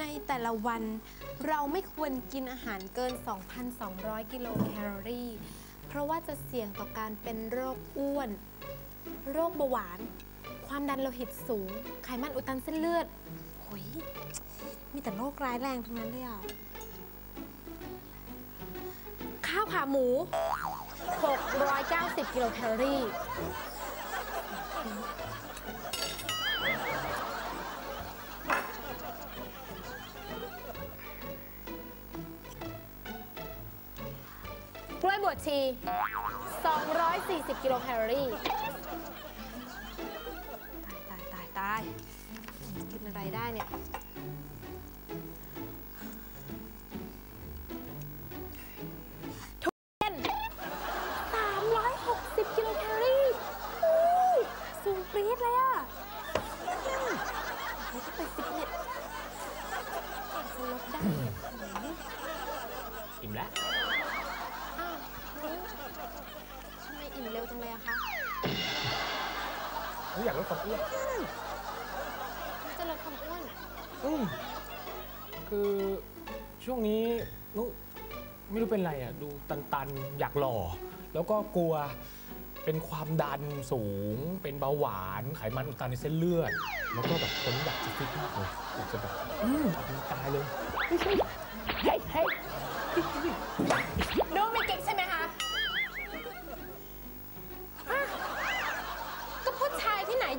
ในแต่ละวันเราไม่ควรกินอาหารเกิน 2,200 กิโลแคลอรี่ เพราะว่าจะเสี่ยงต่อการเป็นโรคอ้วน โรคเบาหวาน ความดันโลหิตสูง ไขมันอุดตันเส้นเลือดโหยมีแต่โรคร้ายแรงทั้งนั้นเลยอะ ข้าวขาหมู 690 กิโลแคลอรี่ วดชี 240 กิโลแคลอรี่ ตายตายตายตายกินอะไรได้เนี่ย หนูอยากลดความอ้วนนุ้ยจะลดความอ้วนอืมคือช่วงนี้หนุไม่รู้เป็นไรอะ ดูตันๆ อยากหล่อ แล้วก็กลัวเป็นความดันสูง เป็นเบาหวาน ไขมันอุดตันในเส้นเลือด แล้วก็แบบคนอยากจะฟิตมากเลยอยากจะแบบอืมออกกำลังกายเลยเฮ้ยเฮ้ย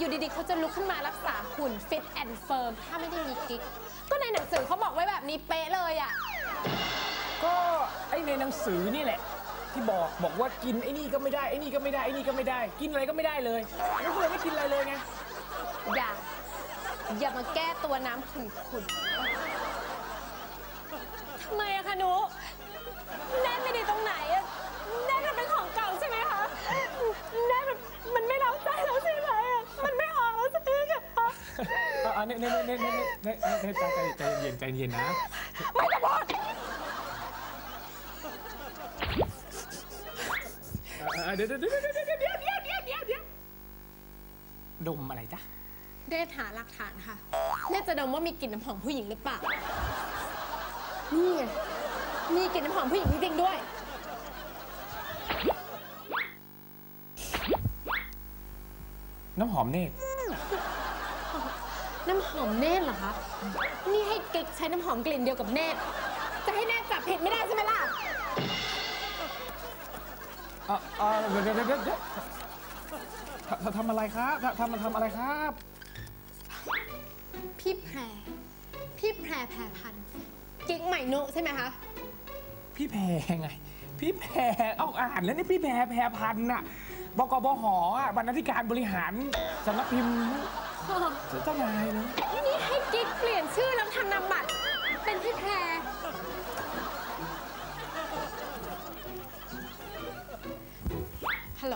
อยู่ดีๆเขาจะลุกขึ้นมารักษาหุ่นฟิตแอนด์เฟิร์มถ้าไม่ได้มีกิ๊กก็ในหนังสือเขาบอกไว้แบบนี้เป๊ะเลยอะก็ไอในหนังสือนี่แหละ ที่บอกบอกว่ากินไอ้นี่ก็ไม่ได้ไอ้นี่ก็ไม่ได้ไอ้นี่ก็ไม่ได้ กินอะไรก็ไม่ได้เลยแล้วก็เลยไม่กินอะไรเลยไงอย่า อย่ามาแก้ตัวน้ำขุ่นๆทำไมอะคะหนู เนี่ยเนี่ยเนี่ยเนี่ยเนี่ยเนี่ยใจใจใจเย็นใจเย็นนะ ไม่ต้องพูดอะเดี๋ยวเดี๋ยวเดี๋ยวเดี๋ยวเดี๋ยวเดี๋ยวเดี๋ยวเดี๋ยวเดี๋ยวเดี๋ยวดมอะไรจ๊ะเดทหาหลักฐานค่ะเน่จะดมว่ามีกลิ่นน้ำหอมผู้หญิงหรือเปล่า นี่ไงมีกลิ่นน้ำหอมผู้หญิงจริงๆด้วยน้ำหอมเนตร น้ำหอมเนตรเหรอคะ นี่ให้กิ๊กใช้น้ำหอมกลิ่นเดียวกับเนตรจะให้เนตรจับผิดไม่ได้ใช่ไหมล่ะอะอะเดี๋ยวเดี๋ยวเดี๋ยวเดี๋ยวทำทำอะไรครับทำทำมาทำอะไรครับ พี่แพร พี่แพรแพรพันธุ์กิ๊กใหม่โนะใช่ไหมคะ พี่แพรไง พี่แพรเอาอ่านแล้วนี่พี่แพรแพรพันธ์น่ะบกบหอะบรรณาธิการบริหารสำนักพิมพ์ เจ้านายเลยนี่ให้กิ๊กเปลี่ยนชื่อแล้วทำนามบัตร เป็นพี่แพรฮัลโหล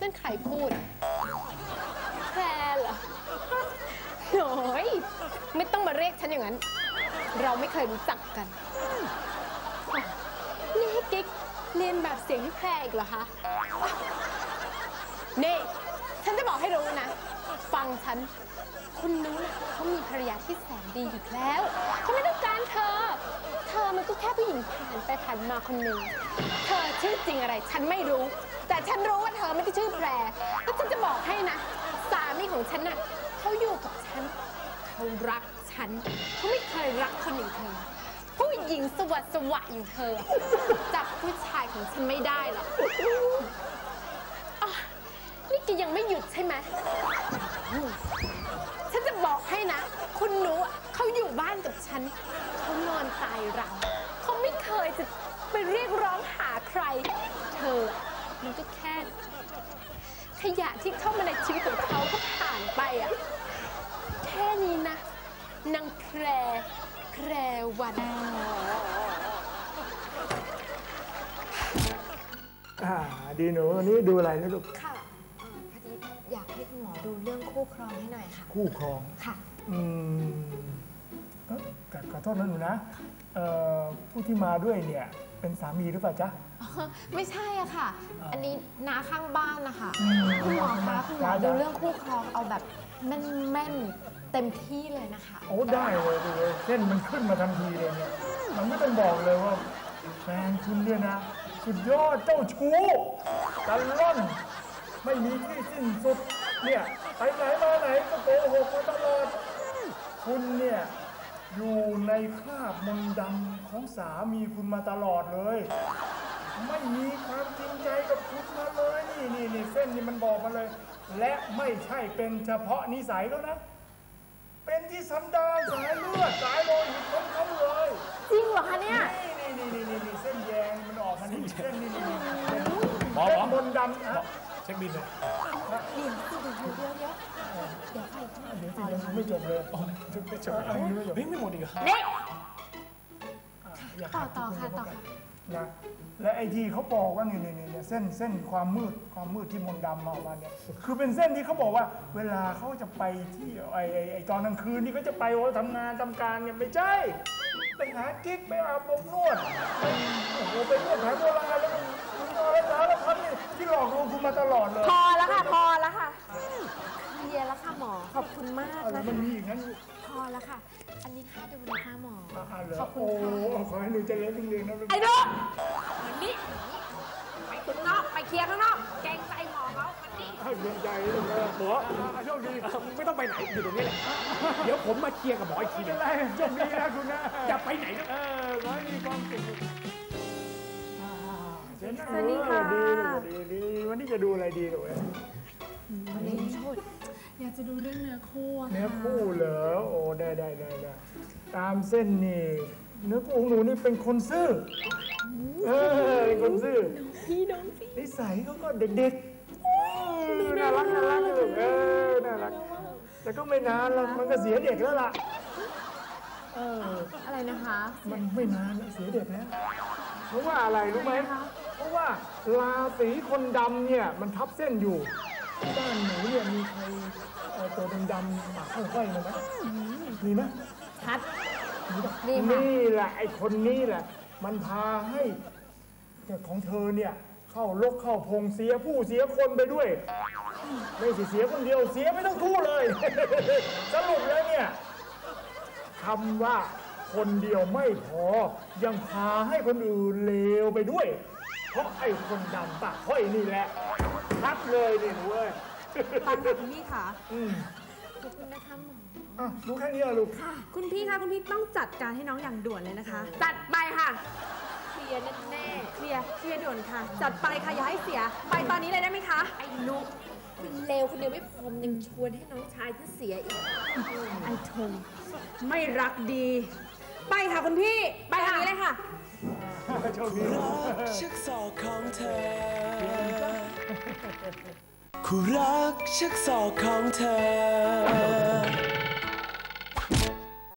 นั่นใครพูด แพรเหรอโอยไม่ต้องมาเรียกฉันอย่างนั้น เราไม่เคยรู้จักกัน นี่ให้กิ๊กเรียนแบบเสียงพี่แพรอีกเหรอคะ นี่ ฉันจะบอกให้รู้นะ ฟังฉัน คุณนู้นเขามีภรรยาที่แสนดีอยู่แล้ว เขาไม่ต้องการเธอ เธอมันก็แค่ผู้หญิงผ่านไปผ่านมาคนหนึ่ง เธอชื่อจริงอะไร ฉันไม่รู้ แต่ฉันรู้ว่าเธอไม่ได้ชื่อแพรแล้วฉันจะบอกให้นะ สามีของฉันน่ะเขาอยู่กับฉัน เขารักฉัน เขาไม่เคยรักคนอย่างเธอ ผู้หญิงสวัสดสวะอย่างเธอ จับผู้ชายของฉันไม่ได้หรอก แกยังไม่หยุดใช่ไหมฉันจะบอกให้นะ คุณหนูอะเขาอยู่บ้านกับฉัน เขานอนตายรังเขาไม่เคยจะไปเรียกร้องหาใคร เธออะมันก็แค่ ขยะที่เข้ามาในชีวิตของเขาก็ผ่านไปอะ แค่นี้นะนางแพรแพรวัน อ่าดีหนูวันนี้ดูอะไรนะลูกค่ะ คุณหมอดูเรื่องคู่ครองให้หน่อยค่ะ คู่ครอง ค่ะ อืมเอ้อขอขอโทษนะหนูนะเอ่อผู้ที่มาด้วยเนี่ยเป็นสามีหรือเปล่าจ๊ะอ๋อไม่ใช่อะค่ะ อ๋ออัอันนี้นาข้างบ้านนะคะอืมคุณหมอคะคุณหมอได้ดูได้เรื่องคู่ครองเอาแบบแม่นเต็มที่เลยนะคะ โอ้ได้เลยดูเลยเส้นมันขึ้นมาทันทีเลยเนี่ยมันไม่ต้องบอกเลยว่าแฟนคุณเนี่ยนะ สุดยอดเจ้าชู้กันล่อน ไม่มีที่สิ้นสุด เนี่ยไปไหนมาไหนก็โกหกมาตลอด คุณเนี่ยอยู่ในคราบมนต์ดำของสามีคุณมาตลอดเลย ไม่มีความจริงใจกับคุณมาเลยนี่นี่นี่เส้นนี่มันบอกมาเลย และไม่ใช่เป็นเฉพาะนิสัยแล้วนะ เป็นที่สันดานสายเลือดสายโลหิตของเขาเลยจริงเหรอคะเนี่ย นี่นี่นี่นี่นี่เส้นแยงมันออกมานี่เส้นนี่นี่นี่นี่หมอหมอ เส้นมนต์ดำนะ เช็คบินเลย เดี๋ยวสิเดี๋ยวเดี๋ยวเดี๋ยวเดี๋ยวใครเดี๋ยวสิยังไม่จบเลยไม่จบอันนี้ไม่จบเฮ้ยไม่หมดอีกเหรอนี่อย่าต่อขาดต่อณค่ะณต่อค่ะนะและไอ้ที่เขาบอกว่านี่นี่นี่เนี่ยเส้นเส้นความมืดความมืดที่มนต์ดำมาออกมาเนี่ยคือเป็นเส้นที่เขาบอกว่า เวลาเขาจะไปที่ไอ้ไอ้ไอ้ตอนกลางคืนนี่เขาจะไปโอ้ทำงานทำการเนี่ยไม่ใช่ไปหากิ๊กไปอาบอบนวดไปโอ้โหไปนวดแผนโบราณแล้วมันคุณนอนแล้วสารพัดนี่ที่หลอกลวงคุณมาตลอดเลยพอแล้วค่ะพอแล้ว คุณมากอะไรนะมันคะมีอย่างนั้นพอแล้วค่ะ อันนี้ค่าดูนะคะหมออ่าเหรอขอบคุณโอ้ค่ะ ขอให้หนูเจริญรุ่งเรืองนะลูก ไอ้นุ๊กมันนี่ไปข้างนอกไปเคลียร์ข้างนอกเกรงใจหมอเขามันนี่ ให้เรียนใจลูกนะหมอโชคดีไม่ต้องไปไหนอยู่ตรงนี้แหละ เดี๋ยวผมมาเคลียร์กับหมออีกทีหนึงอะไรโชคดีนะคุณนะอย่าไปไหนนะ เออขอให้มีความสุขอ่าเชิญนั่งสวัสดีค่ะ เออดีลูกดีดีวันนี้จะดูอะไรดีลูกเอ้ยวันนี้โทษ อยากจะดูเรื่องเนื้อคู่อะเนื้อคู่เหรอโอ้ได้ได้ได้ได้ตามเส้นนี่เนื้อคู่ของหนูนี่เป็นคนซื่อเออเป็นคนซื่อพี่น้องพี่นิสัยเขาก็เด็กๆอืมน่ารักน่ารักลูกเออน่ารัก แต่ก็ไม่นานแล้วมันก็เสียเด็กแล้วล่ะเอออะไรนะคะ มันไม่นานแล้วเสียเด็กแล้วเพราะว่าอะไรรู้ไหมเพราะว่าราศีคนดำเนี่ยมันทับเส้นอยู่ที่ บ้านหนูเนี่ยมีใครเอ่อตัวดำๆปากค่อยๆมาไหมมีไหมชัด มีปะนี่ค่ะ นี่แหละไอ้คนนี้แหละ มันพาให้ของเธอเนี่ยเข้าลกเข้าพงเสียผู้เสียคนไปด้วย ไม่ใช่เสียคนเดียวเสียไม่ต้องคู่เลย สรุปแล้วเนี่ยคำว่าคนเดียวไม่พอ ยังพาให้คนอื่นเลวไปด้วย เพราะไอ้คนดำปากห้อยนี่แหละ ชัดเลยเนี่ยหนูเว้ยฟังค่ะคุณพี่ค่ะอืมขอบคุณนะคะหมออะรู้แค่นี้เหรอลูกคุณพี่คะคุณพี่ต้องจัดการให้น้องอย่างด่วนเลยนะคะ จัดไปค่ะ เคลียร์แน่เคลียร์เคลียร์ด่วนค่ะ จัดไปค่ะอย่าให้เสีย ไปตอนนี้เลยได้ไหมคะๆไอ้นุกมันเลวคนเดียวไม่พอมนยังชวนให้น้องชายที่เสียอีก ไอ้ทงไม่รักดี ไปค่ะคุณพี่ ไปทางนี้เลยค่ะ โชคดีชักศอกของเธอ คู่รักชักศอกของเธอ